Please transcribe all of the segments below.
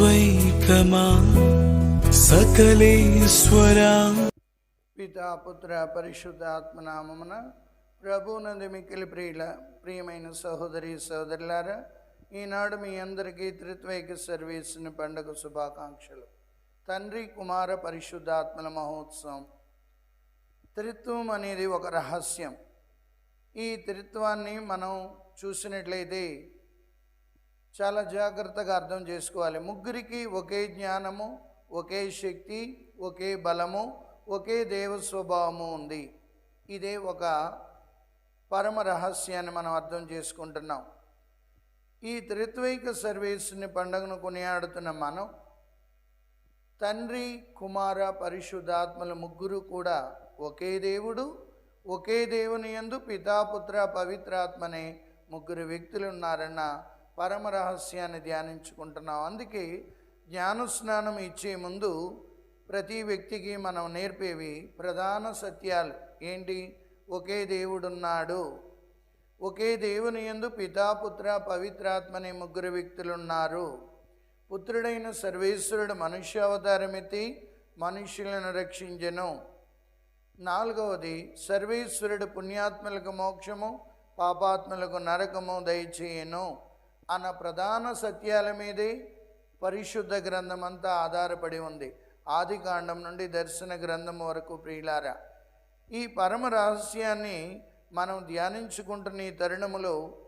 త్రిత్వైకమా సకలేశ్వరా? పితా పుత్ర పరిశుద్ధ ఆత్మనామమున ప్రభునందు మిక్కిలి ప్రియుల ప్రియమైన సహోదరి సహోదరులారా ఈనాడు మీ అందరికీ త్రిత్వైక సర్వీసిన పండుగ శుభాకాంక్షలు. తండ్రి కుమార పరిశుద్ధాత్మల మహోత్సవం. త్రిత్వం అనేది ఒక రహస్యం. ఈ త్రిత్వాన్ని మనం చూసినట్లయితే చాలా జాగ్రత్తగా అర్థం చేసుకోవాలి. ముగ్గురికి ఒకే జ్ఞానము ఒకే శక్తి ఒకే బలము ఒకే దేవ స్వభావము ఉంది. ఇదే ఒక పరమ రహస్యాన్ని మనం అర్థం చేసుకుంటున్నాం. ఈ త్రిత్వైక సర్వీస్ని పండుగను కొనియాడుతున్న మనం తండ్రి కుమార పరిశుద్ధాత్మల ముగ్గురు కూడా ఒకే దేవుడు ఒకే దేవుని యందు పితాపుత్ర పవిత్రాత్మనే ముగ్గురు వ్యక్తులు ఉన్నారన్న పరమ రహస్యాన్ని ధ్యానించుకుంటున్నాం. అందుకే జ్ఞానస్నానం ఇచ్చే ముందు ప్రతి వ్యక్తికి మనం నేర్పేవి ప్రధాన సత్యాలు. ఏంటి? ఒకే దేవుడున్నాడు. ఒకే దేవుని యందు పితాపుత్ర పవిత్రాత్మనే ముగ్గురు వ్యక్తులు ఉన్నారు పుత్రుడైన సర్వేశ్వరుడు మనుష్యావతారమెత్తి మనుష్యులను రక్షించెను. నాలుగవది సర్వేశ్వరుడు పుణ్యాత్మలకు మోక్షము పాపాత్మలకు నరకము దయచేయను. అన్న ప్రధాన సత్యాల మీదే పరిశుద్ధ గ్రంథం అంతా ఆధారపడి ఉంది. ఆది కాండం నుండి దర్శన గ్రంథం వరకు ప్రియులారా ఈ పరమ రహస్యాన్ని మనం ధ్యానించుకుంటున్న ఈ తరుణములో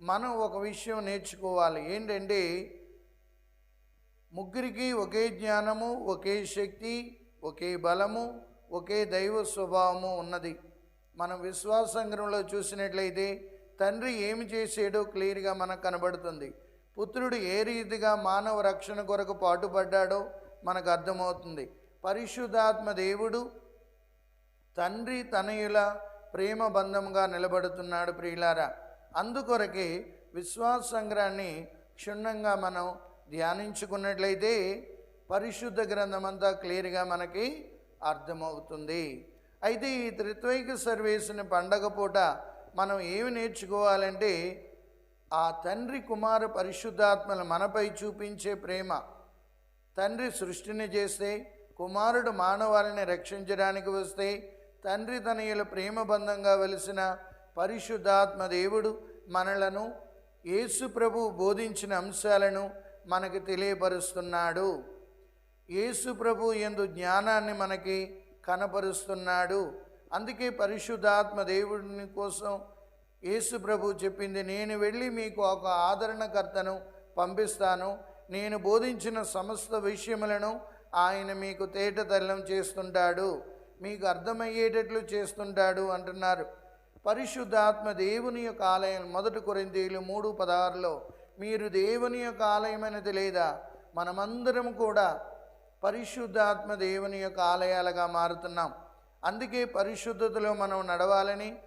మనం ఒక విషయం నేర్చుకోవాలి. ఏంటంటే ముగ్గురికి ఒకే జ్ఞానము ఒకే శక్తి ఒకే బలము ఒకే దైవ స్వభావము ఉన్నది. మనం విశ్వాసంగ్రంలో చూసినట్లయితే తండ్రి ఏమి చేసాడో క్లియర్గా మనకు కనబడుతుంది. పుత్రుడు ఏ రీతిగా మానవ రక్షణ కొరకు పాటుపడ్డాడో మనకు అర్థమవుతుంది. పరిశుద్ధాత్మ దేవుడు తండ్రి తనయుల ప్రేమ బంధంగా నిలబడుతున్నాడు ప్రియులారా. అందుకొరకే విశ్వాస సంగ్రహాన్ని క్షుణ్ణంగా మనం ధ్యానించుకున్నట్లయితే పరిశుద్ధ గ్రంథం అంతా క్లియర్గా మనకి అర్థమవుతుంది. అయితే ఈ త్రిత్వైక సర్వేసుని పండగ పూట మనం ఏమి నేర్చుకోవాలంటే ఆ తండ్రి కుమార పరిశుద్ధాత్మలు మనపై చూపించే ప్రేమ. తండ్రి సృష్టిని చేస్తే కుమారుడు మానవాళిని రక్షించడానికి వస్తే తండ్రి తనయుల ప్రేమ బంధంగా వెలిసిన పరిశుద్ధాత్మ దేవుడు మనలను యేసు ప్రభు బోధించిన అంశాలను మనకు తెలియపరుస్తున్నాడు. యేసు ప్రభు ఎందు జ్ఞానాన్ని మనకి కనపరుస్తున్నాడు. అందుకే పరిశుద్ధాత్మ దేవుడిని కోసం యేసు ప్రభు చెప్పింది నేను వెళ్ళి మీకు ఒక ఆదరణకర్తను పంపిస్తాను. నేను బోధించిన సమస్త విషయములను ఆయన మీకు తేటతెల్లం చేస్తుంటాడు. మీకు అర్థమయ్యేటట్లు చేస్తుంటాడు అంటున్నారు. పరిశుద్ధాత్మ దేవుని యొక్క ఆలయం మొదటి కొరింతీలు మూడు పదహారులో మీరు దేవుని యొక్క ఆలయమైనది లేదా? మనమందరం కూడా పరిశుద్ధాత్మ దేవుని యొక్క ఆలయాలుగా మారుతున్నాం. అందుకే పరిశుద్ధతలో మనం నడవాలని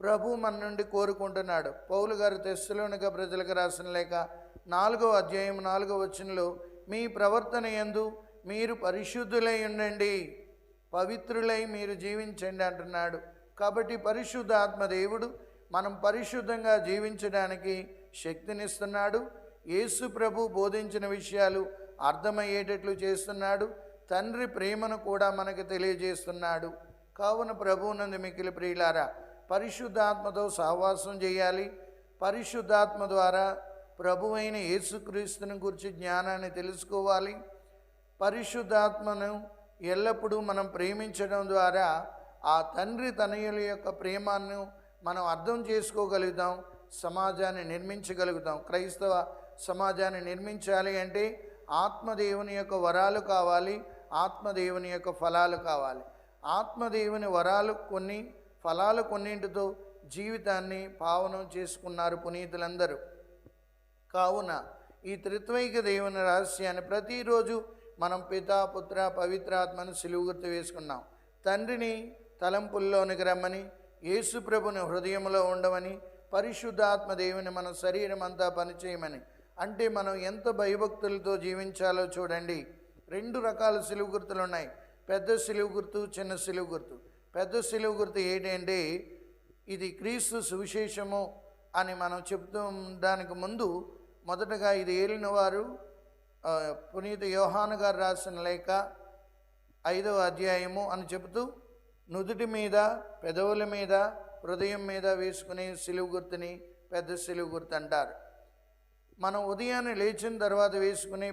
ప్రభు మన నుండి కోరుకుంటున్నాడు. పౌలు గారు తెస్సులోనిక ప్రజలకు రాసిన లేక నాలుగో అధ్యాయం నాలుగో వచనంలో మీ ప్రవర్తన ఎందు మీరు పరిశుద్ధులై ఉండండి. పవిత్రులై మీరు జీవించండి అంటున్నాడు. కాబట్టి పరిశుద్ధ ఆత్మదేవుడు మనం పరిశుద్ధంగా జీవించడానికి శక్తినిస్తున్నాడు. యేసు ప్రభు బోధించిన విషయాలు అర్థమయ్యేటట్లు చేస్తున్నాడు. తండ్రి ప్రేమను కూడా మనకు తెలియజేస్తున్నాడు. కావున ప్రభువునందు మిక్కిలి ప్రియులారా పరిశుద్ధాత్మతో సహవాసం చేయాలి. పరిశుద్ధాత్మ ద్వారా ప్రభువైన యేసుక్రీస్తుని గురించి జ్ఞానాన్ని తెలుసుకోవాలి. పరిశుద్ధాత్మను ఎల్లప్పుడూ మనం ప్రేమించడం ద్వారా ఆ తండ్రి తనయుల యొక్క ప్రేమాన్ని మనం అర్థం చేసుకోగలుగుతాం. సమాజాన్ని నిర్మించగలుగుతాం. క్రైస్తవ సమాజాన్ని నిర్మించాలి అంటే ఆత్మదేవుని యొక్క వరాలు కావాలి. ఆత్మదేవుని యొక్క ఫలాలు కావాలి. ఆత్మదేవుని వరాలు కొన్ని ఫలాలు కొన్నింటితో జీవితాన్ని పావనం చేసుకున్నారు పునీతులందరూ. కావున ఈ త్రిత్వైక దేవుని రహస్యాన్ని ప్రతిరోజు మనం పితా పుత్ర పవిత్రాత్మను సిలువు గుర్తు వేసుకున్నాం. తండ్రిని తలంపుల్లోనికి రమ్మని యేసుప్రభుని హృదయంలో ఉండమని పరిశుద్ధాత్మ దేవుని మన శరీరం అంతా పనిచేయమని. అంటే మనం ఎంత భయభక్తులతో జీవించాలో చూడండి. రెండు రకాల సిలువు గుర్తులు ఉన్నాయి. పెద్ద సిలువు గుర్తు చిన్న సిలువు గుర్తు. పెద్ద సిలువు గుర్తు ఏంటంటే ఇది క్రీస్తు సువిశేషము అని మనం చెప్తూ ఉండడానికి ముందు మొదటగా ఇది ఏలిన వారు పునీత యోహాను గారు రాసిన లేఖ ఐదవ అధ్యాయము అని చెబుతూ నుదుటి మీద పెదవుల మీద హృదయం మీద వేసుకునే సిలువు గుర్తుని పెద్ద సిలువు గుర్తు అంటారు. మనం ఉదయాన్నే లేచిన తర్వాత వేసుకునే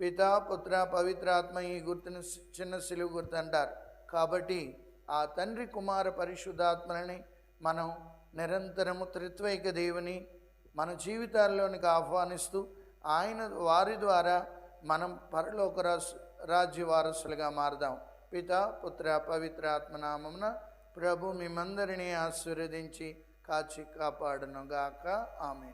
పిత పుత్ర పవిత్రాత్మ ఈ గుర్తుని సి- చిన్న సిలువు గుర్తు అంటారు. కాబట్టి ఆ తండ్రి కుమార పరిశుద్ధాత్మలని మనం నిరంతరము త్రిత్వైక దేవుని మన జీవితాల్లోనికి ఆహ్వానిస్తూ ఆయన వారి ద్వారా మనం పరలోక రాస్ రాజ్య వారసులుగా మారదాం. పిత పుత్ర పవిత్ర ఆత్మనామమున ప్రభు మిమ్మందరినీ ఆశీర్వదించి కాచి కాపాడునుగాక. ఆమె